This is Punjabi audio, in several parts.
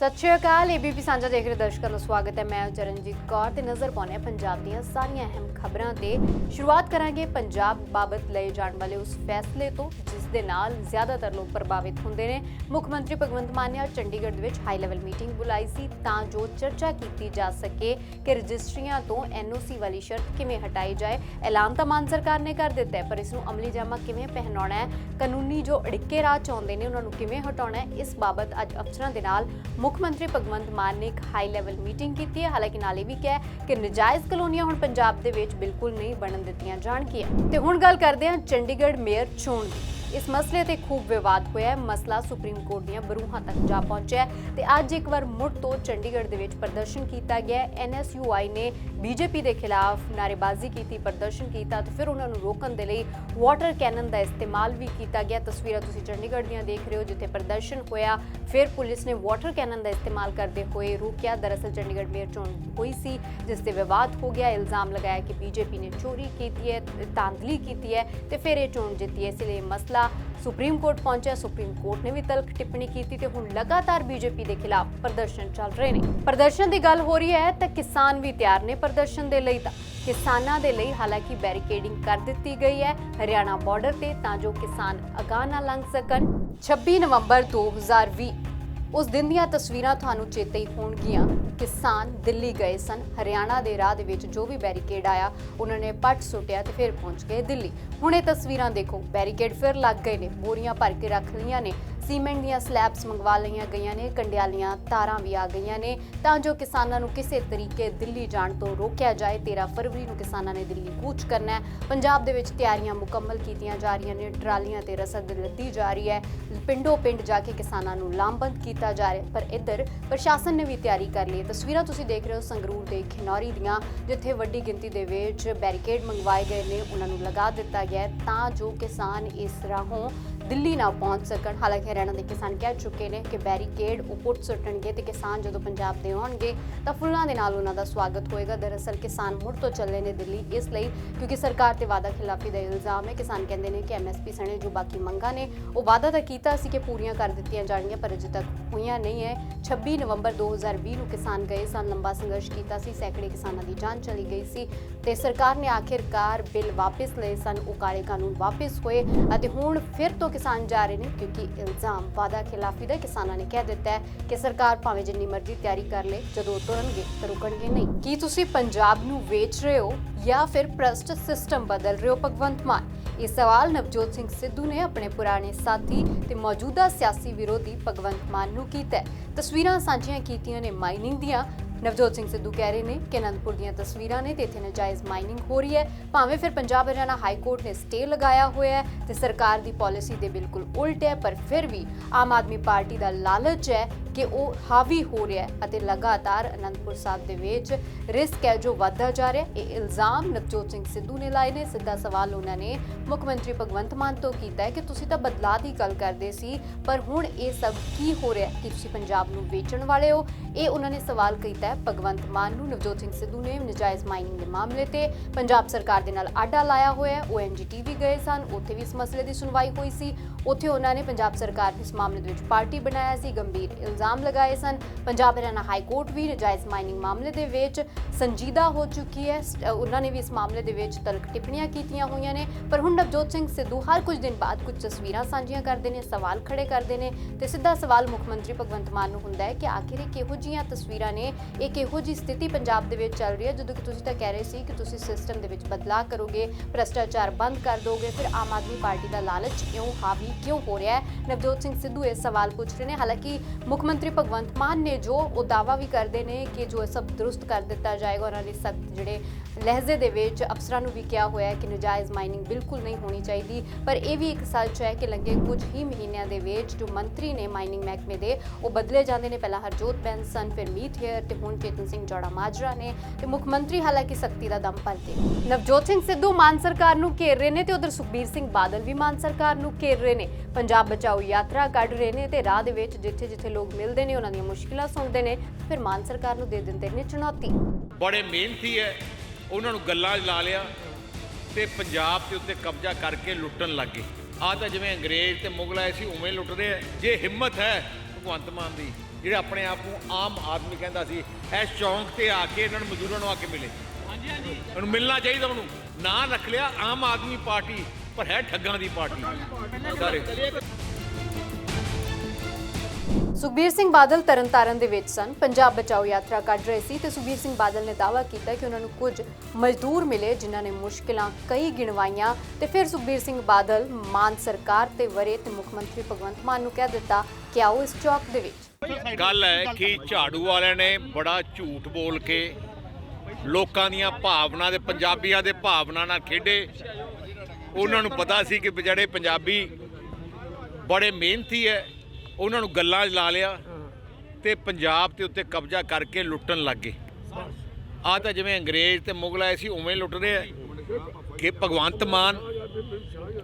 ਸਤਿ ਸ਼੍ਰੀ ਅਕਾਲ ਏਬੀਪੀ ਸਾਂਝਾ ਦੇਖ ਰਹੇ ਦਰਸ਼ਕਾਂ ਦਾ ਸਵਾਗਤ ਹੈ। ਮੈਂ ਚਰਨਜੀਤ ਕੌਰ ਤੇ ਨਜ਼ਰ ਪਾਉਂਦੇ ਪੰਜਾਬ ਦੀਆਂ ਸਾਰੀਆਂ ਅਹਿਮ ਖਬਰਾਂ ਤੇ। ਸ਼ੁਰੂਆਤ ਕਰਾਂਗੇ ਪੰਜਾਬ ਬਾਬਤ ਲਏ ਜਾਣ ਵਾਲੇ ਉਸ ਫੈਸਲੇ ਤੋਂ, ਜਿਸ ਦੇ ਨਾਲ ਜ਼ਿਆਦਾਤਰ ਲੋਕ ਪ੍ਰਭਾਵਿਤ ਹੁੰਦੇ ਨੇ। ਮੁੱਖ ਮੰਤਰੀ ਭਗਵੰਤ ਮਾਨ ਨੇ ਅੱਜ ਚੰਡੀਗੜ੍ਹ ਦੇ ਵਿੱਚ ਹਾਈ ਲੈਵਲ ਮੀਟਿੰਗ ਬੁਲਾਈ ਸੀ, ਤਾਂ ਜੋ ਚਰਚਾ ਕੀਤੀ ਜਾ ਸਕੇ ਕਿ ਰਜਿਸਟਰੀਆਂ ਤੋਂ ਐਨਓਸੀ ਵਾਲੀ ਸ਼ਰਤ ਕਿਵੇਂ ਹਟਾਈ ਜਾਏ। ਐਲਾਨ ਤਾਂ ਮਾਨ ਸਰਕਾਰ ਨੇ ਕਰ ਦਿੱਤਾ ਹੈ, ਪਰ ਇਸ ਨੂੰ ਅਮਲੀ ਜਾਮਾ ਕਿਵੇਂ ਪਹਿਨਾਉਣਾ ਹੈ? ਕਾਨੂੰਨੀ ਜੋ ਅੜਿੱਕੇ ਰਾਹ ਚਾਹੁੰਦੇ ਨੇ, ਉਹਨਾਂ ਨੂੰ ਕਿਵੇਂ ਹਟਾਉਣਾ ਹੈ? ਇਸ ਬਾਬਤ ਅੱਜ ਅਫਸਰਾਂ ਦੇ ਨਾਲ ਮੁੱਖ ਮੰਤਰੀ ਭਗਵੰਤ ਮਾਨ ਨੇ ਇੱਕ ਹਾਈ ਲੈਵਲ ਮੀਟਿੰਗ ਕੀਤੀ ਹੈ। ਹਾਲਾਂਕਿ ਨਾਲ ਇਹ ਵੀ ਕਿਹਾ ਕਿ ਨਜਾਇਜ਼ ਕਲੋਨੀਆਂ ਹੁਣ ਪੰਜਾਬ ਦੇ ਵਿੱਚ ਬਿਲਕੁਲ ਨਹੀਂ ਬਣਨ ਦਿੱਤੀਆਂ ਜਾਣਗੀਆਂ। ਤੇ ਹੁਣ ਗੱਲ ਕਰਦੇ ਹਾਂ ਚੰਡੀਗੜ੍ਹ ਮੇਅਰ ਚੋਣ ਦੀ। ਇਸ ਮਸਲੇ ਤੇ ਖੂਬ ਵਿਵਾਦ ਹੋਇਆ ਹੈ। ਮਸਲਾ ਸੁਪਰੀਮ ਕੋਰਟ ਦੀਆਂ ਬਰੂਹਾਂ ਤੱਕ ਜਾ ਪਹੁੰਚਿਆ ਹੈ ਤੇ ਅੱਜ ਇੱਕ ਵਾਰ ਮੁੜ ਤੋਂ ਚੰਡੀਗੜ੍ਹ ਦੇ ਵਿੱਚ ਪ੍ਰਦਰਸ਼ਨ ਕੀਤਾ ਗਿਆ ਐਨਐਸਯੂਆਈ ਨੇ ਬੀਜੇਪੀ ਦੇ ਖਿਲਾਫ ਨਾਰੇਬਾਜ਼ੀ ਕੀਤੀ, ਪ੍ਰਦਰਸ਼ਨ ਕੀਤਾ ਤੇ ਫਿਰ ਉਹਨਾਂ ਨੂੰ ਰੋਕਣ ਦੇ ਲਈ ਵਾਟਰ ਕੈਨਨ ਦਾ ਇਸਤੇਮਾਲ ਵੀ ਕੀਤਾ ਗਿਆ। ਤਸਵੀਰਾਂ ਤੁਸੀਂ ਚੰਡੀਗੜ੍ਹ ਦੀਆਂ ਦੇਖ ਰਹੇ ਹੋ, ਜਿੱਥੇ ਪ੍ਰਦਰਸ਼ਨ ਹੋਇਆ। ਫਿਰ ਪੁਲਿਸ ਨੇ ਵਾਟਰ ਕੈਨਨ ਦਾ ਇਸਤੇਮਾਲ ਕਰਦੇ ਹੋਏ ਰੋਕਿਆ। ਦਰਅਸਲ ਚੰਡੀਗੜ੍ਹ ਮੇਅਰ ਚੋਣ ਹੋਈ ਸੀ, ਜਿਸ ਤੇ ਵਿਵਾਦ ਹੋ ਗਿਆ। ਇਲਜ਼ਾਮ ਲਗਾਇਆ ਕਿ ਬੀਜੇਪੀ ਨੇ ਚੋਰੀ ਕੀਤੀ ਹੈ ਤਾਂਦਲੀ ਕੀਤੀ ਹੈ ਤੇ ਫਿਰ ਇਹ ਚੋਣ ਜਿੱਤੀ ਹੈ। ਇਸ ਲਈ ਇਹ ਮਸਲਾ ਸੁਪਰੀਮ ਕੋਰਟ ਪਹੁੰਚਿਆ। ਸੁਪਰੀਮ ਕੋਰਟ ਨੇ ਵੀ ਤਲਖ ਟਿੱਪਣੀ ਕੀਤੀ ਤੇ ਹੁਣ ਲਗਾਤਾਰ ਬੀਜੇਪੀ ਦੇ ਖਿਲਾਫ ਪ੍ਰਦਰਸ਼ਨ ਚੱਲ ਰਹੇ ਨੇ। ਪ੍ਰਦਰਸ਼ਨ ਦੀ ਗੱਲ ਹੋ ਰਹੀ ਹੈ ਤਾਂ ਕਿਸਾਨ ਵੀ ਤਿਆਰ ਨੇ ਪ੍ਰਦਰਸ਼ਨ ਦੇ ਲਈ ਤਾਂ। ਕਿਸਾਨਾਂ ਦੇ ਲਈ ਹਾਲਾਂਕਿ ਬੈਰੀਕੇਡਿੰਗ ਕਰ ਦਿੱਤੀ ਗਈ ਹੈ ਹਰਿਆਣਾ ਬਾਰਡਰ ਤੇ ਤਾਂ ਜੋ ਕਿਸਾਨ ਅਗਾਂਹ ਨਾ ਲੰਘ ਸਕਣ। 26 ਨਵੰਬਰ 2020 ਉਸ ਦਿਨ ਦੀਆਂ ਤਸਵੀਰਾਂ ਤੁਹਾਨੂੰ ਚੇਤੇ ਹੀ ਹੋਣਗੀਆਂ। ਕਿਸਾਨ ਦਿੱਲੀ ਗਏ ਸਨ। ਹਰਿਆਣਾ ਦੇ ਰਾਹ ਦੇ ਵਿੱਚ ਜੋ ਵੀ ਬੈਰੀਕੇਡ ਆਇਆ, ਉਹਨਾਂ ਨੇ ਪੱਟ ਸੁੱਟਿਆ ਤੇ ਫਿਰ ਪਹੁੰਚ ਗਏ ਦਿੱਲੀ। ਹੁਣ ਇਹ ਤਸਵੀਰਾਂ ਦੇਖੋ। ਬੈਰੀਕੇਡ ਫਿਰ ਲੱਗ ਗਏ ਨੇ। ਬੋਰੀਆਂ ਭਰ ਕੇ ਰੱਖ ਲਈਆਂ ਨੇ। ਸੀਮੈਂਟ ਦੀਆਂ ਸਲੈਬਸ ਮੰਗਵਾ ਲਈਆਂ ਗਈਆਂ ਨੇ ਕੰਡਿਆਲੀਆਂ ਤਾਰਾਂ ਵੀ ਆ ਗਈਆਂ ਨੇ। ਤਾਂ ਜੋ ਕਿਸਾਨਾਂ ਨੂੰ ਕਿਸੇ ਤਰੀਕੇ ਦਿੱਲੀ ਜਾਣ ਤੋਂ ਰੋਕਿਆ ਜਾਏ 13 ਫਰਵਰੀ ਨੂੰ ਕਿਸਾਨਾਂ ਨੇ ਦਿੱਲੀ ਕੂਚ ਕਰਨਾ ਹੈ। ਪੰਜਾਬ ਦੇ ਵਿੱਚ ਤਿਆਰੀਆਂ ਮੁਕੰਮਲ ਕੀਤੀਆਂ ਜਾ ਰਹੀਆਂ ਨੇ, ਟਰਾਲੀਆਂ ਤੇ ਰਸਦ ਲੱਦੀ ਜਾ ਰਹੀ ਹੈ। ਪਿੰਡੋ ਪਿੰਡ ਜਾ ਕੇ ਕਿਸਾਨਾਂ ਨੂੰ ਲਾਮਬੰਦ ਕੀਤਾ ਜਾ ਰਿਹਾ ਪਰ ਇੱਧਰ ਪ੍ਰਸ਼ਾਸਨ ਨੇ ਵੀ ਤਿਆਰੀ ਕਰ ਲਈ ਤਸਵੀਰਾਂ ਤੁਸੀਂ ਦੇਖ ਰਹੇ ਹੋ ਸੰਗਰੂਰ ਦੇ ਖਿਨੌਰੀ ਦੀਆਂ, ਜਿੱਥੇ ਵੱਡੀ ਗਿਣਤੀ ਦੇ ਵਿੱਚ ਬੈਰੀਕੇਡ ਮੰਗਵਾਏ ਗਏ ਨੇ। ਉਹਨਾਂ ਨੂੰ ਲਗਾ ਦਿੱਤਾ ਗਿਆ ਤਾਂ ਜੋ ਕਿਸਾਨ ਇਸ ਰਾਹੋਂ ਦਿੱਲੀ ਨਾ ਪਹੁੰਚ ਸਕਣ। ਹਾਲਾਂਕਿ ਹਰਿਆਣਾ ਦੇ ਕਿਸਾਨ ਕਹਿ ਚੁੱਕੇ ਨੇ ਕਿ ਬੈਰੀਕੇਡ ਉਹ ਪੁੱਟ ਸੁੱਟਣਗੇ ਤੇ ਕਿਸਾਨ ਜਦੋਂ ਪੰਜਾਬ ਦੇ ਆਉਣਗੇ ਤਾਂ ਫੁੱਲਾਂ ਦੇ ਨਾਲ ਉਹਨਾਂ ਦਾ ਸਵਾਗਤ ਹੋਏਗਾ। ਦਰਅਸਲ ਕਿਸਾਨ ਮੁੜ ਤੋਂ ਚੱਲੇ ਨੇ ਦਿੱਲੀ ਇਸ ਲਈ ਕਿਉਂਕਿ ਸਰਕਾਰ ਤੇ ਵਾਅਦਾ ਖਿਲਾਫੀ ਦਾ ਇਲਜ਼ਾਮ ਹੈ। ਕਿਸਾਨ ਕਹਿੰਦੇ ਨੇ ਕਿ ਐਮਐਸਪੀ ਸਣੇ ਜੋ ਬਾਕੀ ਮੰਗਾਂ ਨੇ, ਉਹ ਵਾਅਦਾ ਤਾਂ ਕੀਤਾ ਸੀ ਕਿ ਪੂਰੀਆਂ ਕਰ ਦਿੱਤੀਆਂ ਜਾਣਗੀਆਂ, ਪਰ ਅਜੇ ਤੱਕ ਹੋਈਆਂ ਨਹੀਂ ਹੈ। 26 ਨਵੰਬਰ 2020 ਨੂੰ ਕਿਸਾਨ ਗਏ ਸਨ, ਲੰਬਾ ਸੰਘਰਸ਼ ਕੀਤਾ ਸੀ, ਸੈਂਕੜੇ ਕਿਸਾਨਾਂ ਦੀ ਜਾਨ ਚਲੀ ਗਈ ਸੀ ਤੇ ਸਰਕਾਰ ਨੇ ਆਖਿਰਕਾਰ ਬਿੱਲ ਵਾਪਸ ਲਏ ਸਨ, ਉਹ ਕਾਲੇ ਕਾਨੂੰਨ ਵਾਪਸ ਹੋਏ ਅਤੇ ਹੁਣ ਫਿਰ ਤੋਂ ਕਿਸਾਨ ਜਾ ਰਹੇ ਨੇ ਕਿਉਂਕਿ ਇਲਜ਼ਾਮ ਵਾਅਦਾ ਖਿਲਾਫੀ ਦਾ ਕਿਸਾਨਾਂ ਨੇ ਕਹਿ ਦਿੱਤਾ ਹੈ ਕਿ ਸਰਕਾਰ ਭਾਵੇਂ ਜਿੰਨੀ ਮਰਜ਼ੀ ਤਿਆਰੀ ਕਰ ਲੇ, ਜਦੋਂ ਤੁਰਨਗੇ ਤਾਂ ਰੁਕਣਗੇ ਨਹੀਂ। ਕੀ ਤੁਸੀਂ ਪੰਜਾਬ ਨੂੰ ਵੇਚ ਰਹੇ ਹੋ ਜਾਂ ਫਿਰ ਭ੍ਰਸ਼ਟ ਸਿਸਟਮ ਬਦਲ ਰਹੇ ਹੋ, ਭਗਵੰਤ ਮਾਨ? ਇਹ ਸਵਾਲ ਨਵਜੋਤ ਸਿੰਘ ਸਿੱਧੂ ਨੇ ਆਪਣੇ ਪੁਰਾਣੇ ਸਾਥੀ ਤੇ ਮੌਜੂਦਾ ਸਿਆਸੀ ਵਿਰੋਧੀ ਭਗਵੰਤ ਮਾਨ ਨੂੰ ਕੀਤਾ ਤਸਵੀਰਾਂ ਸਾਂਝੀਆਂ ਕੀਤੀਆਂ ਨੇ ਮਾਈਨਿੰਗ ਦੀਆਂ। ਨਵਜੋਤ ਸਿੰਘ ਸਿੱਧੂ ਕਹਿ ਰਹੇ ਨੇ ਕਿ ਅਨੰਦਪੁਰ ਦੀਆਂ ਤਸਵੀਰਾਂ ਨੇ ਤੇ ਇੱਥੇ ਨਜਾਇਜ਼ ਮਾਈਨਿੰਗ ਹੋ ਰਹੀ ਹੈ। ਭਾਵੇਂ ਫਿਰ ਪੰਜਾਬ ਹਰਿਆਣਾ ਹਾਈ ਕੋਰਟ ਨੇ ਸਟੇ ਲਗਾਇਆ ਹੋਇਆ ਹੈ ਤੇ ਸਰਕਾਰ ਦੀ ਪਾਲਿਸੀ ਦੇ ਬਿਲਕੁਲ ਉਲਟ ਹੈ, ਪਰ ਫਿਰ ਵੀ ਆਮ ਆਦਮੀ ਪਾਰਟੀ ਦਾ ਲਾਲਚ ਹੈ ਕਿ ਉਹ ਹਾਵੀ ਹੋ ਰਿਹਾ ਹੈ ਅਤੇ ਲਗਾਤਾਰ ਅਨੰਦਪੁਰ ਸਾਹਿਬ ਦੇ ਵਿੱਚ ਰਿਸਕ ਹੈ ਜੋ ਵੱਧਦਾ ਜਾ ਰਿਹਾ ਹੈ। ਇਹ ਇਲਜ਼ਾਮ ਨਵਜੋਤ ਸਿੰਘ ਸਿੱਧੂ ਨੇ ਲਾਏ ਨੇ। ਸਿੱਧਾ ਸਵਾਲ ਉਹਨਾਂ ਨੇ ਮੁੱਖ ਮੰਤਰੀ ਭਗਵੰਤ ਮਾਨ ਤੋਂ ਕੀਤਾ ਹੈ ਕਿ ਤੁਸੀਂ ਤਾਂ ਬਦਲਾਅ ਦੀ ਗੱਲ ਕਰਦੇ ਸੀ, ਪਰ ਹੁਣ ਇਹ ਸਭ ਕੀ ਹੋ ਰਿਹਾ ਹੈ? ਕਿ ਤੁਸੀਂ ਪੰਜਾਬ ਨੂੰ ਵੇਚਣ ਵਾਲੇ ਹੋ? ਇਹ ਉਹਨਾਂ ਨੇ ਸਵਾਲ ਕੀਤਾ ਹੈ। ਭਗਵੰਤ ਮਾਨ ਨੂੰ ਨਵਜੋਤ ਸਿੰਘ ਸਿੱਧੂ ਨੇ ਨਜਾਇਜ਼ ਮਾਈਨਿੰਗ ਦੇ ਮਾਮਲੇ ਤੇ ਪੰਜਾਬ ਸਰਕਾਰ ਦੇ ਨਾਲ ਆਡਾ ਲਾਇਆ ਹੋਇਆ ਹੈ। ਓਐਨਜੀਟੀ ਵੀ ਗਏ ਸਨ। ਉੱਥੇ ਵੀ ਇਸ ਮਸਲੇ ਦੀ ਸੁਣਵਾਈ ਹੋਈ ਸੀ। ਉੱਥੇ ਉਹਨਾਂ ਨੇ ਪੰਜਾਬ ਸਰਕਾਰ ਨੂੰ ਇਸ ਮਾਮਲੇ ਦੇ ਵਿੱਚ ਪਾਰਟੀ ਬਣਾਇਆ ਸੀ। ਗੰਭੀਰ ਇਲਜ਼ਾਮ ਲਗਾਏ ਸਨ। ਪੰਜਾਬ ਹਰਿਆਣਾ ਹਾਈ ਕੋਰਟ ਵੀ ਨਜਾਇਜ਼ ਮਾਈਨਿੰਗ ਮਾਮਲੇ ਦੇ ਵਿੱਚ ਸੰਜੀਦਾ ਹੋ ਚੁੱਕੀ ਹੈ। ਉਹਨਾਂ ਨੇ ਵੀ ਇਸ ਮਾਮਲੇ ਦੇ ਵਿੱਚ ਤਲਕ ਟਿੱਪਣੀਆਂ ਕੀਤੀਆਂ ਹੋਈਆਂ ਨੇ। ਪਰ ਹੁਣ ਨਵਜੋਤ ਸਿੰਘ ਸਿੱਧੂ ਹਰ ਕੁਝ ਦਿਨ ਬਾਅਦ ਕੁਝ ਤਸਵੀਰਾਂ ਸਾਂਝੀਆਂ ਕਰਦੇ ਨੇ, ਸਵਾਲ ਖੜੇ ਕਰਦੇ ਨੇ ਤੇ ਸਿੱਧਾ ਸਵਾਲ ਮੁੱਖ ਮੰਤਰੀ ਭਗਵੰਤ ਮਾਨ ਨੂੰ ਹੁੰਦਾ ਹੈ ਕਿ ਆਖਿਰ ਇਹ ਕਿਹੋ ਜਿਹੀਆਂ ਤਸਵੀਰਾਂ ਨੇ? ਇਹ ਕਿਹੋ ਜਿਹੀ ਸਥਿਤੀ ਪੰਜਾਬ ਦੇ ਵਿੱਚ ਚੱਲ ਰਹੀ ਹੈ? ਜਦੋਂ ਕਿ ਤੁਸੀਂ ਤਾਂ ਕਹਿ ਰਹੇ ਸੀ ਕਿ ਤੁਸੀਂ ਸਿਸਟਮ ਦੇ ਵਿੱਚ ਬਦਲਾਅ ਕਰੋਗੇ, ਭ੍ਰਸ਼ਟਾਚਾਰ ਬੰਦ ਕਰ ਦੋਗੇ, ਫਿਰ ਆਮ ਆਦਮੀ ਪਾਰਟੀ ਦਾ ਲਾਲਚ ਕਿਉਂ, ਹਾਵੀ ਕਿਉਂ ਹੋ ਰਿਹਾ ਹੈ? ਨਵਜੋਤ ਸਿੰਘ ਸਿੱਧੂ ਇਹ ਸਵਾਲ ਪੁੱਛ ਰਹੇ ਨੇ। ਹਾਲਾਂਕਿ ਮੁੱਖ ਮੰਤਰੀ ਭਗਵੰਤ ਮਾਨ ਨੇ ਜੋ ਉਹ ਦਾਵਾ ਵੀ ਕਰਦੇ ਨੇ ਕਿ ਜੋ ਇਹ ਸਭ ਦਰੁਸਤ ਕਰ ਦਿੱਤਾ ਜਾਏਗਾ, ਉਹਨਾਂ ਨੇ ਸਖਤ ਜਿਹੜੇ ਲਹਿਜ਼ੇ ਦੇ ਵਿੱਚ ਅਫਸਰਾਂ ਨੂੰ ਵੀ ਕਿਹਾ ਹੋਇਆ ਹੈ ਕਿ ਨਜਾਇਜ਼ ਮਾਈਨਿੰਗ ਬਿਲਕੁਲ ਨਹੀਂ ਹੋਣੀ ਚਾਹੀਦੀ। ਪਰ ਇਹ ਵੀ ਇੱਕ ਸੱਚ ਹੈ ਕਿ ਲੰਘੇ ਕੁਝ ਹੀ ਮਹੀਨਿਆਂ ਦੇ ਵਿੱਚ ਜੋ ਮੰਤਰੀ ਨੇ ਮਾਈਨਿੰਗ ਮਹਿਕਮੇ ਦੇ, ਉਹ ਬਦਲੇ ਜਾਂਦੇ ਨੇ। ਪਹਿਲਾਂ ਹਰਜੋਤ ਬੈਂਸਨ, ਫਿਰ ਮੀਤ ਹੇਅਰ ਤੇ ਹੁਣ ਚੇਤਨ ਸਿੰਘ ਜੋੜਾ ਮਾਜਰਾ ਨੇ ਤੇ ਮੁੱਖ ਮੰਤਰੀ ਹਾਲਾਂਕਿ ਸਖਤੀ ਦਾ ਦਮ ਭਰਦੇ ਨੇ। ਨਵਜੋਤ ਸਿੰਘ ਸਿੱਧੂ ਮਾਨ ਸਰਕਾਰ ਨੂੰ ਘੇਰ ਰਹੇ ਨੇ ਤੇ ਉਧਰ ਸੁਖਬੀਰ ਸਿੰਘ ਬਾਦਲ ਵੀ ਮਾਨ ਸਰਕਾਰ ਨੂੰ ਘੇਰ ਰਹੇ ਨੇ। ਪੰਜਾਬ ਬਚਾਓ ਯਾਤਰਾ ਕੱਢ ਰਹੇ ਨੇ ਤੇ ਰਾਹ ਦੇ ਵਿੱਚ ਜਿੱਥੇ ਜਿੱਥੇ ਲੋਕ ਮਿਲਦੇ ਨੇ ਉਹਨਾਂ ਦੀਆਂ ਮੁਸ਼ਕਿਲਾਂ ਸੁਣਦੇ ਨੇ ਫਿਰ ਮਾਨ ਸਰਕਾਰ ਨੂੰ ਦੇ ਦਿੰਦੇ ਨੇ ਚੁਣੌਤੀ। ਬੜੇ ਮਿਹਨਤੀ ਹੈ ਉਹਨਾਂ ਨੂੰ ਗੱਲਾਂ 'ਚ ਲਾ ਲਿਆ ਤੇ ਪੰਜਾਬ ਦੇ ਉੱਤੇ ਕਬਜ਼ਾ ਕਰਕੇ ਲੁੱਟਣ ਲੱਗ ਗਏ। ਆ ਤਾਂ ਜਿਵੇਂ ਅੰਗਰੇਜ਼ ਤੇ ਮੁਗਲ ਆਏ ਸੀ ਉਵੇਂ ਲੁੱਟਦੇ ਆ ਜੇ ਹਿੰਮਤ ਹੈ ਭਗਵੰਤ ਮਾਨ ਦੀ ਜਿਹੜੇ ਆਪਣੇ ਆਪ ਨੂੰ ਆਮ ਆਦਮੀ ਕਹਿੰਦਾ ਸੀ ਇਸ ਚੌਂਕ ਤੇ ਆ ਕੇ ਇਹਨਾਂ ਨੂੰ ਮਜ਼ਦੂਰਾਂ ਨੂੰ ਆ ਕੇ ਮਿਲੇ। ਹਾਂਜੀ ਹਾਂਜੀ। ਉਹਨੂੰ ਮਿਲਣਾ ਚਾਹੀਦਾ ਉਹਨੂੰ। ਨਾਂ ਰੱਖ ਲਿਆ ਆਮ ਆਦਮੀ ਪਾਰਟੀ ਪਰ ਹੈ ਠੱਗਾਂ ਦੀ ਪਾਰਟੀ। ਸਾਰੇ। ਸੁਖਬੀਰ ਸਿੰਘ ਬਾਦਲ ਤਰਨਤਾਰਨ ਦੇ ਵਿੱਚ ਸਨ। ਪੰਜਾਬ ਬਚਾਓ ਯਾਤਰਾ ਕੱਢ ਰਹੇ ਸੀ ਤੇ ਸੁਖਬੀਰ ਸਿੰਘ ਬਾਦਲ ਨੇ ਦਾਅਵਾ ਕੀਤਾ ਕਿ ਉਹਨਾਂ ਨੂੰ ਕੁਝ ਮਜ਼ਦੂਰ ਮਿਲੇ ਜਿਨ੍ਹਾਂ ਨੇ ਮੁਸ਼ਕਿਲਾਂ ਕਈ ਗਿਣਵਾਈਆਂ ਤੇ ਫਿਰ ਸੁਖਬੀਰ ਸਿੰਘ ਬਾਦਲ ਮਾਨ ਸਰਕਾਰ ਤੇ ਵਰੇ ਤੇ ਮੁੱਖ ਮੰਤਰੀ ਭਗਵੰਤ ਮਾਨ ਨੂੰ ਕਹਿ ਦਿੱਤਾ ਕਿ ਆਓ ਇਸ ਚੌਕ ਦੇ ਵਿੱਚ। ਗੱਲ ਹੈ ਕਿ ਝਾੜੂ ਵਾਲਿਆਂ ਨੇ ਬੜਾ ਝੂਠ ਬੋਲ ਕੇ ਲੋਕਾਂ ਦੀਆਂ ਭਾਵਨਾ ਦੇ ਪੰਜਾਬੀਆਂ ਦੇ ਭਾਵਨਾ ਨਾਲ ਖੇਡੇ। ਉਹਨਾਂ ਨੂੰ ਪਤਾ ਸੀ ਕਿ ਜਿਹੜੇ ਪੰਜਾਬੀ ਬੜੇ ਮਿਹਨਤੀ ਹੈ। ਉਹਨਾਂ ਨੂੰ ਗੱਲਾਂ 'ਚ ਲਾ ਲਿਆ ਤੇ ਪੰਜਾਬ ਦੇ ਉੱਤੇ ਕਬਜ਼ਾ ਕਰਕੇ ਲੁੱਟਣ ਲੱਗ ਗਏ। ਆ ਤਾਂ ਜਿਵੇਂ ਅੰਗਰੇਜ਼ ਤੇ ਮੁਗਲ ਆਏ ਸੀ ਉਵੇਂ ਲੁੱਟ ਰਹੇ ਆ। ਕਿ ਭਗਵੰਤ ਮਾਨ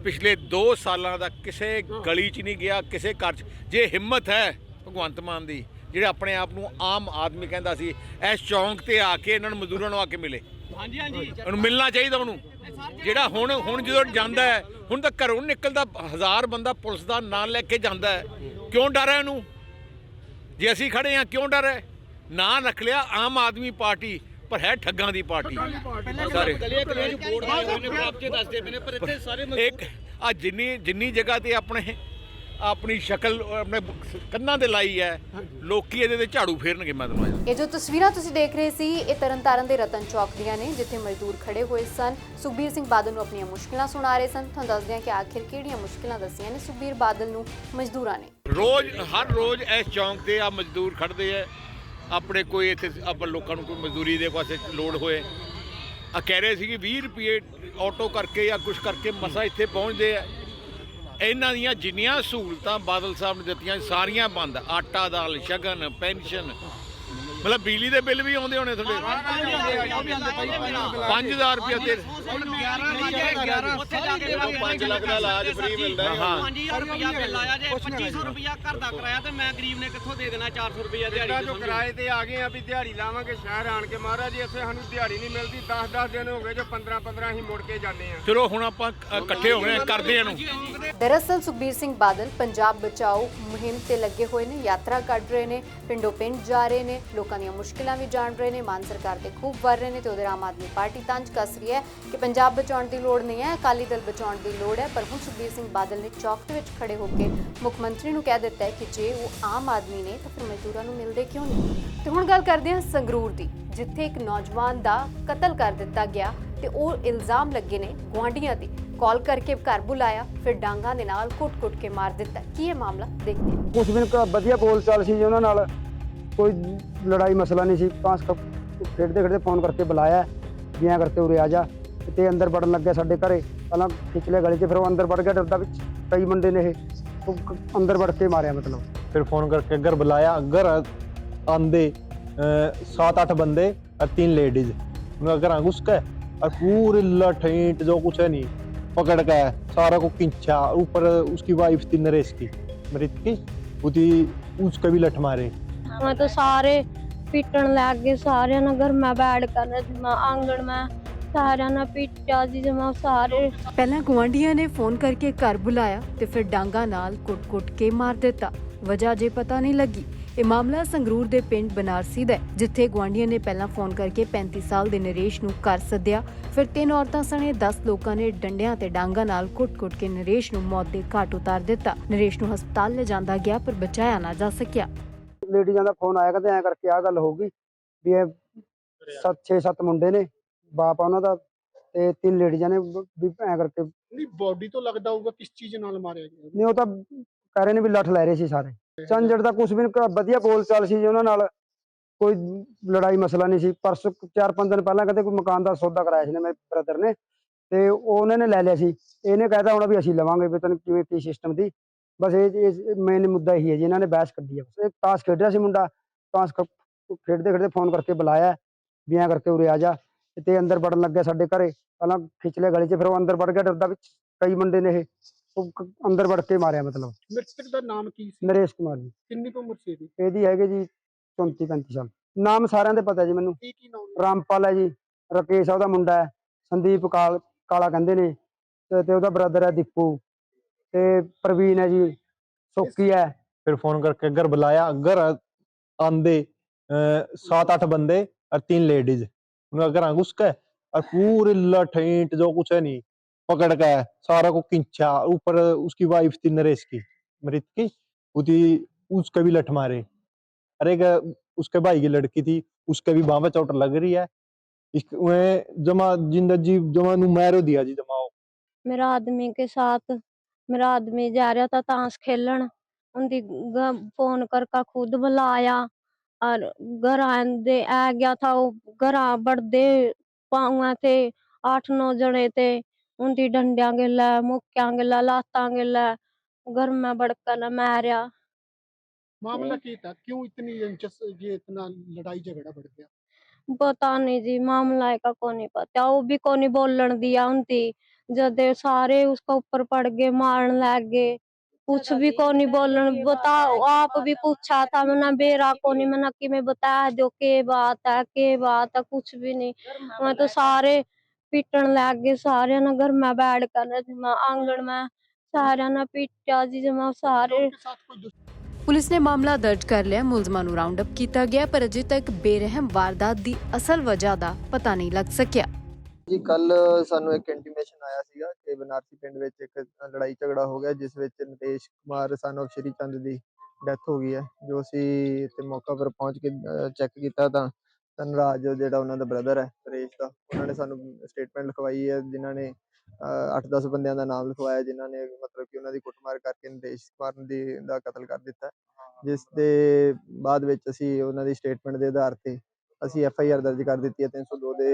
ਪਿਛਲੇ 2 ਸਾਲਾਂ ਦਾ ਕਿਸੇ ਗਲੀ 'ਚ ਨਹੀਂ ਗਿਆ ਕਿਸੇ ਘਰ 'ਚ। ਜੇ ਹਿੰਮਤ ਹੈ ਭਗਵੰਤ ਮਾਨ ਦੀ ਜਿਹੜੇ ਆਪਣੇ ਆਪ ਨੂੰ ਆਮ ਆਦਮੀ ਕਹਿੰਦਾ ਸੀ ਇਸ ਚੌਂਕ ਤੇ ਆ ਕੇ ਇਹਨਾਂ ਨੂੰ ਮਜ਼ਦੂਰਾਂ ਨੂੰ ਆ ਕੇ ਮਿਲੇ। ਹਾਂਜੀ ਹਾਂਜੀ। ਉਹਨੂੰ ਮਿਲਣਾ ਚਾਹੀਦਾ ਉਹਨੂੰ। ਜਿਹੜਾ ਹੁਣ ਹੁਣ ਜਦੋਂ ਜਾਂਦਾ ਹੈ ਹੁਣ ਤਾਂ ਘਰੋਂ ਨਿਕਲਦਾ ਹਜ਼ਾਰ ਬੰਦਾ ਪੁਲਿਸ ਦਾ ਨਾਂ ਲੈ ਕੇ ਜਾਂਦਾ ਹੈ। ਕਿਉਂ ਡਰ ਹੈ ਇਹਨੂੰ? ਜੇ ਅਸੀਂ ਖੜੇ ਹਾਂ ਕਿਉਂ ਡਰ ਹੈ? ਨਾਂ ਰੱਖ ਲਿਆ ਆਮ ਆਦਮੀ ਪਾਰਟੀ ਪਰ ਹੈ ਠੱਗਾਂ ਦੀ ਪਾਰਟੀ। ਸਾਰੇ ਗਲੀਆਂ ਗਲੀਆਂ ਚ ਬੋਰਡ ਲਾਏ ਹੋਏ ਨੇ ਕਬਜ਼ੇ ਦੱਸਦੇ ਪਏ ਨੇ ਪਰ ਇੱਥੇ ਸਾਰੇ ਇੱਕ ਆ ਜਿੰਨੀ ਜਿੰਨੀ ਜਗ੍ਹਾ ਤੇ ਆਪਣੇ ਆਪਣੀ ਸ਼ਕਲ ਆਪਣੇ ਕੰਨਾਂ ਤੇ ਲਾਈ ਹੈ। ਲੋਕੀ ਇਹਦੇ ਤੇ ਝਾੜੂ ਫੇਰਨਗੇ ਮੈਂ ਤੁਹਾਨੂੰ ਇਹ ਜੋ ਤਸਵੀਰਾਂ ਤੁਸੀਂ ਦੇਖ ਰਹੇ ਸੀ ਇਹ ਤਰਨਤਾਰਨ ਦੇ ਰਤਨ ਚੌਕ ਦੀਆਂ ਨੇ ਜਿੱਥੇ ਮਜ਼ਦੂਰ ਖੜੇ ਹੋਏ ਸਨ। ਸੁਖਬੀਰ ਸਿੰਘ ਬਾਦਲ ਨੂੰ ਆਪਣੀਆਂ ਮੁਸ਼ਕਲਾਂ ਸੁਣਾ ਰਹੇ ਸਨ। ਤੁਹਾਨੂੰ ਦੱਸਦੇ ਹਾਂ ਕਿ ਆਖਿਰ ਕਿਹੜੀਆਂ ਮੁਸ਼ਕਲਾਂ ਦੱਸੀਆਂ ਨੇ ਸੁਖਬੀਰ ਬਾਦਲ ਨੂੰ ਮਜ਼ਦੂਰਾਂ ਨੇ। ਰੋਜ਼ ਹਰ ਰੋਜ਼ ਇਸ ਚੌਂਕ ਤੇ ਆ ਮਜ਼ਦੂਰ ਖੜਦੇ ਆ। ਆਪਣੇ ਕੋਈ ਇੱਥੇ ਆਪਾਂ ਲੋਕਾਂ ਨੂੰ ਕੋਈ ਮਜ਼ਦੂਰੀ ਦੇ ਪਾਸੇ ਲੋੜ ਹੋਏ। ਆ ਕਹਿ ਰਹੇ ਸੀ ਕਿ 20 ਰੁਪਏ ਆਟੋ ਕਰਕੇ ਜਾਂ ਕੁਝ ਕਰਕੇ ਮਸਾ ਇੱਥੇ ਪਹੁੰਚਦੇ ਆ। ਇਹਨਾਂ ਦੀਆਂ ਜਿੰਨੀਆਂ ਸਹੂਲਤਾਂ ਬਾਦਲ ਸਾਹਿਬ ਨੇ ਦਿੱਤੀਆਂ ਸਾਰੀਆਂ ਬੰਦ। ਆਟਾ ਦਾਲ ਸ਼ਗਨ ਪੈਨਸ਼ਨ ਮਤਲਬ ਬਿਜਲੀ ਦੇ ਬਿੱਲ ਵੀ ਆਉਂਦੇ ਹੋਣੇ ਤੁਹਾਡੇ 5000 ਰੁਪਏ ਤੇ 5 ਲੱਖ ਦਾ ਇਲਾਜ free ਮਿਲਦਾ ਹੈ। ਹਾਂ। 5000 ਰੁਪਇਆ ਬਿੱਲ ਆਇਆ ਜੇ 2500 ਰੁਪਇਆ ਘਰ ਦਾ ਕਰਾਇਆ ਤੇ ਮੈਂ ਗਰੀਬ ਨੇ ਕਿੱਥੋਂ ਦੇ ਦੇਣਾ 400 ਰੁਪਇਆ ਦਿਹਾੜੀ ਪਿੰਡਾਂ ਤੇ ਚੋਂ ਸਮਝੋ। ਕਿਰਾਏ ਤੇ ਆ ਗਏ ਆ ਵੀ ਦਿਹਾੜੀ ਲਾਵਾਂਗੇ ਸ਼ਹਿਰ ਆਣ ਕੇ ਮਹਾਰਾਜ ਜੀ ਇੱਥੇ ਸਾਨੂੰ ਦਿਹਾੜੀ ਨਹੀਂ ਮਿਲਦੀ 10-10 ਦਿਨ ਹੋ ਗਏ ਜੋ 15-15 ਅਸੀਂ ਮੁੜ ਕੇ ਜਾਂਦੇ ਆ ਚਲੋ ਹੁਣ ਆਪਾਂ ਅ, ਇਕੱਠੇ ਹੋ ਗਏ ਆ, ਕਰਦੇ ਇਹਨੂੰ ਦਰਅਸਲ ਸੁਖਬੀਰ ਸਿੰਘ ਬਾਦਲ ਪੰਜਾਬ ਬਚਾਓ ਮੁਹਿੰਮ ਤੇ ਲੱਗੇ ਹੋਏ ਨੇ ਯਾਤਰਾ ਕੱਢ ਰਹੇ ਨੇ ਪਿੰਡੋਂ ਪਿੰਡ ਜਾ ਰਹੇ ਨੇ ਲੋਕਾਂ ਦੀਆਂ ਮੁਸ਼ਕਲਾਂ ਵੀ ਜਾਣ ਰਹੇ ਨੇ। ਮਾਨ ਸਰਕਾਰ ਤੇ ਖੂਬ ਵਰ ਰਹੇ ਨੇ ਤੇ ਉਧਰ ਆਮ ਆਦਮੀ ਪਾਰਟੀ ਤੰਜ ਕੱਸ ਰਹੀ ਹੈ ਕਿ ਪੰਜਾਬ ਬਚਾਉਣ ਦੀ ਲੋੜ ਨਹੀਂ ਹੈ, ਅਕਾਲੀ ਦਲ ਬਚਾਉਣ ਦੀ ਲੋੜ ਹੈ, ਪਰ ਹੁਣ ਸੁਖਬੀਰ ਸਿੰਘ ਬਾਦਲ ਨੇ ਚੌਕ ਦੇ ਵਿੱਚ ਖੜੇ ਹੋ ਕੇ ਮੁੱਖ ਮੰਤਰੀ ਨੂੰ ਕਹਿ ਦਿੱਤਾ ਹੈ ਕਿ ਜੇ ਉਹ ਆਮ ਆਦਮੀ ਨੇ ਤਾਂ ਫਿਰ ਮਜ਼ਦੂਰਾਂ ਨੂੰ ਮਿਲਦੇ ਕਿਉਂ ਨਹੀਂ? ਤੇ ਹੁਣ ਗੱਲ ਕਰਦੇ ਹਾਂ ਸੰਗਰੂਰ ਦੀ, ਜਿੱਥੇ ਇੱਕ ਨੌਜਵਾਨ ਦਾ ਕਤਲ ਕਰ ਦਿੱਤਾ ਗਿਆ ਤੇ ਉਹ ਇਲਜ਼ਾਮ ਲੱਗੇ ਨੇ ਗੁਆਂਢੀਆਂ ਤੇ। ਕਾਲ ਕਰਕੇ ਘਰ ਬੁਲਾਇਆ, ਫਿਰ ਡਾਂਗਾ ਦੇ ਨਾਲ ਕੁੱਟ-ਕੁੱਟ ਕੇ ਮਾਰ ਦਿੱਤਾ। ਕੀ ਇਹ ਮਾਮਲਾ? ਦੇਖਦੇ ਹਾਂ। ਕੁਛ ਦਿਨ ਵਧੀਆ ਬੋਲ ਚਾਲ ਸੀ ਜੀ ਉਹਨਾਂ ਨਾਲ। ਕੋਈ ਲੜਾਈ ਮਸਲਾ ਨਹੀਂ ਸੀ ਪਾਸ ਖੇਡਦੇ ਖੇਡਦੇ ਫੋਨ ਕਰਕੇ ਬੁਲਾਇਆ ਵੀ ਐਂ ਕਰਕੇ ਉਰੇ ਆ ਜਾ ਤੇ ਅੰਦਰ ਵੜਨ ਲੱਗਿਆ ਸਾਡੇ ਘਰੇ ਪਹਿਲਾਂ ਖਿੱਚ ਲਿਆ ਗਲੀ 'ਚ ਫਿਰ ਉਹ ਅੰਦਰ ਵੜ ਗਿਆ ਡਰਦਾ ਵਿੱਚ ਕਈ ਮੁੰਡੇ ਨੇ ਇਹ ਉਹ ਕ- ਅੰਦਰ ਵੜ ਕੇ ਮਾਰਿਆ ਮਤਲਬ फिर फोन करके घर बुलाया घर आंदे सात आठ बंदे और तीन लेडीज उनका घर घुस गए और पूरी लठ ईंट जो कुछ है नहीं पकड़ के सारा को खींचा ऊपर उसकी वाइफ थी नरेश की मृत की उदी उसका भी लठ मारे ਮੈਂ ਤਾਂ ਸਾਰੇ ਪੀਟਣ ਲੱਗ ਗਏ ਸਾਰਿਆਂ ਨਾਲ ਘਰ ਮੈਂ ਕਰ ਮੈਂ ਆਂਗਣ ਮੈਂ ਸਾਰਿਆਂ ਨਾਲ ਪੀਟਿਆ ਜੀ ਜਮਾ ਸਾਰੇ ਪਹਿਲਾਂ ਗੁਆਂਢੀਆਂ ਨੇ ਫੋਨ ਕਰਕੇ ਘਰ ਬੁਲਾਇਆ ਤੇ ਫਿਰ ਡਾਂਗਾ ਨਾਲ ਕੁੱਟ-ਕੁੱਟ ਕੇ ਮਾਰ ਦਿੱਤਾ। ਵਜ੍ਹਾ ਜੇ ਪਤਾ ਨਹੀਂ ਲੱਗੀ। ਇਹ ਮਾਮਲਾ ਸੰਗਰੂਰ ਦੇ ਪਿੰਡ ਬਨਾਰਸੀ ਦਾ ਜਿੱਥੇ ਗੁਆਂਢੀਆਂ ਨੇ ਪਹਿਲਾਂ ਫੋਨ ਕਰਕੇ 35 ਸਾਲ ਦੇ ਨਰੇਸ਼ ਨੂੰ ਘਰ ਸੱਦਿਆ। ਫਿਰ ਤਿੰਨ ਔਰਤਾਂ ਸਣੇ 10 ਲੋਕਾਂ ਨੇ ਡੰਡਿਆਂ ਤੇ ਡਾਂਗਾ ਨਾਲ ਕੁੱਟ-ਕੁੱਟ ਕੇ ਨਰੇਸ਼ ਨੂੰ ਮੌਤ ਦੇ ਘਾਟ ਉਤਾਰ ਦਿੱਤਾ। ਨਰੇਸ਼ ਨੂੰ ਹਸਪਤਾਲ ਲਿਜਾਂਦਾ ਗਿਆ, ਪਰ ਬਚਾਇਆ ਨਾ ਜਾ ਸਕਿਆ। ਲੇਡੀਜ਼ਾਂ ਦਾ ਫੋਨ ਆਇਆ ਕਹਿੰਦੇ ਐਂ ਕਰਕੇ ਆ ਗੱਲ ਹੋਊਗੀ ਵੀ ਇਹ 7 6 7 ਮੁੰਡੇ ਨੇ ਬਾਪ ਆ ਉਹਨਾਂ ਦਾ ਤੇ ਤਿੰਨ ਲੇਡੀਜ਼ਾਂ ਨੇ ਵ- ਐਂ ਕਰਕੇ ਨਹੀਂ ਬਾਡੀ ਤੋਂ ਲੱਗਦਾ ਹੋਊਗਾ ਕਿਸ ਚੀਜ਼ ਨਾਲ ਮਾਰਿਆ ਗਿਆ ਨਹੀਂ ਉਹ ਤਾਂ ਕਹਿ ਰਹੇ ਨੇ ਵੀ ਲੱਠ ਲੈ ਰਹੇ ਸੀ ਸਾਰੇ। ਝੰਜੜ ਦਾ ਕੁਛ ਵੀ ਵਧੀਆ ਬੋਲ ਚਾਲ ਸੀ ਜੀ ਉਹਨਾਂ ਨਾਲ। ਕੋਈ ਲੜਾਈ ਮਸਲਾ ਨਹੀਂ ਸੀ। ਪਰਸੋਂ ਕੁ- ਚਾਰ ਪੰਜ ਦਿਨ ਪਹਿਲਾਂ ਕਹਿੰਦੇ ਕੋਈ ਮਕਾਨ ਦਾ ਸੌਦਾ ਕਰਾਇਆ ਸੀ ਨੇ ਮੇਰੇ ਬ੍ਰਦਰ ਨੇ ਤੇ ਉਹ ਉਹਨਾਂ ਨੇ ਲੈ ਲਿਆ ਸੀ। ਇਹਨੇ ਕਹਿਤਾ ਹੁਣ ਵੀ ਅਸੀਂ ਲਵਾਂਗੇ ਵੀ ਤੈਨੂੰ ਕਿਵੇਂ ਕੀ ਸਿਸਟਮ ਦੀ। ਬਸ ਇਹ ਮੇਨ ਮੁੱਦਾ ਇਹੀ ਹੈ ਜੀ ਇਹਨਾਂ ਨੇ ਬਹਿਸ ਕੱਢੀ ਹੈ ਬਸ। ਇਹ ਤਾਸ਼ ਖੇਡ ਰਿਹਾ ਸੀ ਮੁੰਡਾ ਤਾਸ਼ ਖੇਡਦੇ ਖੇਡਦੇ ਫੋਨ ਕਰਕੇ ਬੁਲਾਇਆ ਵੀ ਐਂ ਕਰਕੇ ਉਰੇ ਆ ਜਾ ਤੇ ਅੰਦਰ ਵੜਨ ਲੱਗਿਆ ਸਾਡੇ ਘਰੇ। ਪਹਿਲਾਂ ਖਿੱਚ ਲਿਆ ਗਲੀ 'ਚ ਫਿਰ ਉਹ ਅੰਦਰ ਵੜ ਗਿਆ ਡਰਦਾ ਵਿੱਚ ਕਈ ਮੁੰਡੇ ਨੇ ਇਹ ਉਹ ਅੰਦਰ ਵੜ ਕੇ ਮਾਰਿਆ ਮਤਲਬ। ਮ੍ਰਿਤਕ ਦਾ ਨਾਮ ਕੀ ਸੀ? ਨਰੇਸ਼ ਕੁਮਾਰ ਜੀ। ਕਿੰਨੀ ਕੁ ਉਮਰ ਸੀ ਇਹਦੀ? ਇਹਦੀ ਹੈਗੇ ਜੀ 34 35 ਸਾਲ। ਨਾਮ ਸਾਰਿਆਂ ਦੇ ਪਤਾ ਜੀ ਮੈਨੂੰ। ਕੀ ਕੀ ਨਾਮ ਰਾਮਪਾਲ ਹੈ ਜੀ ਰਕੇਸ਼ ਆ ਉਹਦਾ ਮੁੰਡਾ ਹੈ ਸੰਦੀਪ ਕਾਲ ਕਾਲਾ ਕਹਿੰਦੇ ਨੇ ਤੇ ਉਹਦਾ ਬ੍ਰਦਰ ਹੈ ਦੀਪੂ। ਤੇ ਪ੍ਰਵੀਨ ਹੈ ਜੀ ਸੋਕੀ ਹੈ फिर फोन करके घर बुलाया घर आंधे सात आठ बंदे और तीन लेडीज उनका घर घुस के और पूरी लठ ईंट जो कुछ है नहीं पकड़ के सारा को खींचा ऊपर उसकी वाइफ थी नरेश की मृत की उदी उसके भी लठ मारे अरे एक उसके भाई की लड़की थी उसके भी बाह पे चोट लग रही है इस- उन्हें जमा जिंदा जी जमा नु मारो दिया जी जमाओ मेरा आदमी के साथ मेरा आदमी जा रहा था ताश खेलन उनकी फोन करके खुद बुलाया और घर आंदे आ गया था वो घर बढ़दे पाऊआ थे आठ नौ जने थे उनकी डंडिया गिला मुक्या गिला लाता गिला घर में बड़कर मारिया मामला क्या था क्यों इतनी इंचस ये इतना लड़ाई झगड़ा बढ़ गया पता नहीं जी मामला का को नहीं पता वो भी को नहीं बोलन दिया उनती जद सारे उसका ऊपर पड़ गए मारन लग गए कुछ भी को नहीं बोलन बताओ आप भी पूछा था मैंने बेरा को नहीं मैंने कि मैं बता दो के बात है के बात है कुछ भी नहीं मैं तो सारे पीटन लग गए सारे ना घर में बैठ कर जमा आंगन में सारे ना पीटा जी जमा सारे उनके साथ कोई दुश्मन ਪੁਲਿਸ ਨੇ ਮਾਮਲਾ ਦਰਜ ਕਰ ਲਿਆ ਮੁਲਜ਼ਮਾਂ ਨੂੰ ਰਾਉਂਡ ਅਪ ਕੀਤਾ ਗਿਆ ਪਰ ਅਜੇ ਤੱਕ ਬੇਰਹਿਮ ਵਾਰਦਾਤ ਦੀ ਅਸਲ ਵਜ੍ਹਾ ਦਾ ਪਤਾ ਨਹੀਂ ਲੱਗ ਸਕਿਆ ਜੀ ਕੱਲ ਸਾਨੂੰ ਇੱਕ ਇੰਟੀਮੇਸ਼ਨ ਆਇਆ ਸੀਗਾ ਕਿ ਬਨਾਰਸੀ ਪਿੰਡ ਵਿੱਚ ਇੱਕ ਲੜਾਈ ਝਗੜਾ ਹੋ ਗਿਆ, ਜਿਸ ਵਿੱਚ ਨਿਤੇਸ਼ ਕੁਮਾਰ son of ਸ਼੍ਰੀ ਚੰਦ ਦੀ ਡੈਥ ਹੋ ਗਈ ਹੈ। ਜੋ ਅਸੀਂ ਇੱਥੇ ਮੌਕਾ ਪਰ ਪਹੁੰਚ ਕੇ ਚੈੱਕ ਕੀਤਾ ਤਾਂ ਧਨਰਾਜ ਜਿਹੜਾ ਉਹਨਾਂ ਦਾ ਬ੍ਰਦਰ ਹੈ, ਨਰੇਸ਼ ਦਾ, ਉਹਨਾਂ ਨੇ ਸਾਨੂੰ ਸਟੇਟਮੈਂਟ ਲਿਖਵਾਈ ਹੈ, ਜਿਨ੍ਹਾਂ ਨੇ 8-10 ਬੰਦਿਆਂ ਦਾ ਨਾਮ ਲਿਖਵਾਇਆ, ਜਿਨ੍ਹਾਂ ਨੇ ਮਤਲਬ ਕਿ ਉਹਨਾਂ ਦੀ ਕੁੱਟਮਾਰ ਕਰਕੇ ਨਰੇਸ਼ ਕੁਮਾਰ ਦੀ, ਦਾ ਕਤਲ ਕਰ ਦਿੱਤਾ। ਜਿਸ ਦੇ ਬਾਅਦ ਵਿੱਚ ਅਸੀਂ ਉਹਨਾਂ ਦੀ ਸਟੇਟਮੈਂਟ ਦੇ ਆਧਾਰ ਤੇ ਅਸੀਂ ਐਫ ਆਈ ਆਰ ਦਰਜ ਕਰ ਦਿੱਤੀ ਹੈ 302 ਦੇ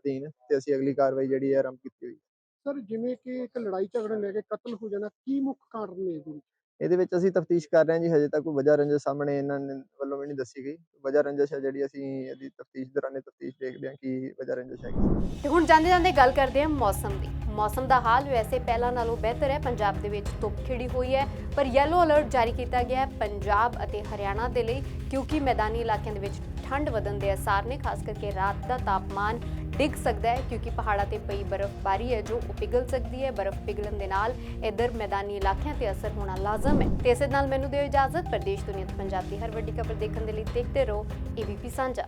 ਅਧੀਨ ਤੇ ਅਸੀਂ ਅਗਲੀ ਕਾਰਵਾਈ ਜਿਹੜੀ ਹੈ ਆਰੰਭ ਕੀਤੀ ਹੋਈ ਹੈ। ਸਰ ਜਿਵੇਂ ਕਿ ਇੱਕ ਲੜਾਈ ਝਗੜਾ ਲੈ ਕੇ ਕਤਲ ਹੋ ਜਾਣਾ ਕੀ ਮੁੱਖ ਕਾਰਨ ਨੇ ਇਹਦੇ ਵਿੱਚ? ਇਹਦੇ ਵਿੱਚ ਅਸੀਂ ਤਫਤੀਸ਼ ਕਰ ਰਹੇ ਹਾਂ ਜੀ ਹਜੇ ਤੱਕ ਕੋਈ ਵਜ੍ਹਾ ਰੰਜਸ ਸਾਹਮਣੇ ਇਹਨਾਂ ਨੇ ਵੱਲੋਂ ਵੀ ਨਹੀਂ ਦੱਸੀ ਗਈ। ਵਜ੍ਹਾ ਰੰਜਸ ਹੈ ਜਿਹੜੀ ਅਸੀਂ ਇਹਦੀ ਤਫਤੀਸ਼ ਦੌਰਾਨੇ ਤਫਤੀਸ਼ ਦੇਖਦੇ ਹਾਂ ਕਿ ਵਜ੍ਹਾ ਰੰਜਸ ਹੈਗੀ ਤੇ ਹੁਣ ਜਾਂਦੇ ਜਾਂਦੇ ਗੱਲ ਕਰਦੇ ਹਾਂ ਮੌਸਮ ਦੀ। ਮੌਸਮ ਦਾ ਹਾਲ ਵੈਸੇ ਪਹਿਲਾਂ ਨਾਲੋਂ ਬਿਹਤਰ ਹੈ ਪੰਜਾਬ ਦੇ ਵਿੱਚ ਧੁੱਪ ਖਿੜੀ ਹੋਈ ਹੈ ਪਰ ਯੈਲੋ ਅਲਰਟ ਜਾਰੀ ਕੀਤਾ ਗਿਆ ਹੈ ਪੰਜਾਬ ਅਤੇ ਹਰਿਆਣਾ ਦੇ ਲਈ ਕਿਉਂਕਿ ਮੈਦਾਨੀ ਇਲਾਕਿਆਂ ਦੇ ਵਿੱਚ ਠੰਡ ਵਧਣ ਦੇ ਅਸਾਰ ਨੇ ਖਾਸ ਕਰਕੇ ਰਾਤ ਦਾ ਤਾਪਮਾਨ ਡਿੱਗ ਸਕਦਾ ਹੈ ਕਿਉਂਕਿ ਪਹਾੜਾਂ ਤੇ ਪਈ ਬਰਫ਼ਬਾਰੀ ਹੈ, ਜੋ ਉਹ ਪਿਘਲ ਸਕਦੀ ਹੈ। ਬਰਫ਼ ਪਿਘਲਣ ਦੇ ਨਾਲ ਇਧਰ ਮੈਦਾਨੀ ਇਲਾਕਿਆਂ ਤੇ ਅਸਰ ਹੋਣਾ ਲਾਜ਼ਮ ਹੈ। ਤੇ ਇਸੇ ਨਾਲ ਮੈਨੂੰ ਦਿਓ ਇਜਾਜ਼ਤ, ਪ੍ਰਦੇਸ਼ ਦੁਨੀਆ ਤੇ ਪੰਜਾਬ ਦੀ ਹਰ ਵੱਡੀ ਖਬਰ ਦੇਖਣ ਦੇ ਲਈ ਦੇਖਦੇ ਰਹੋ ਏਬੀਪੀ ਸਾਂਝਾ।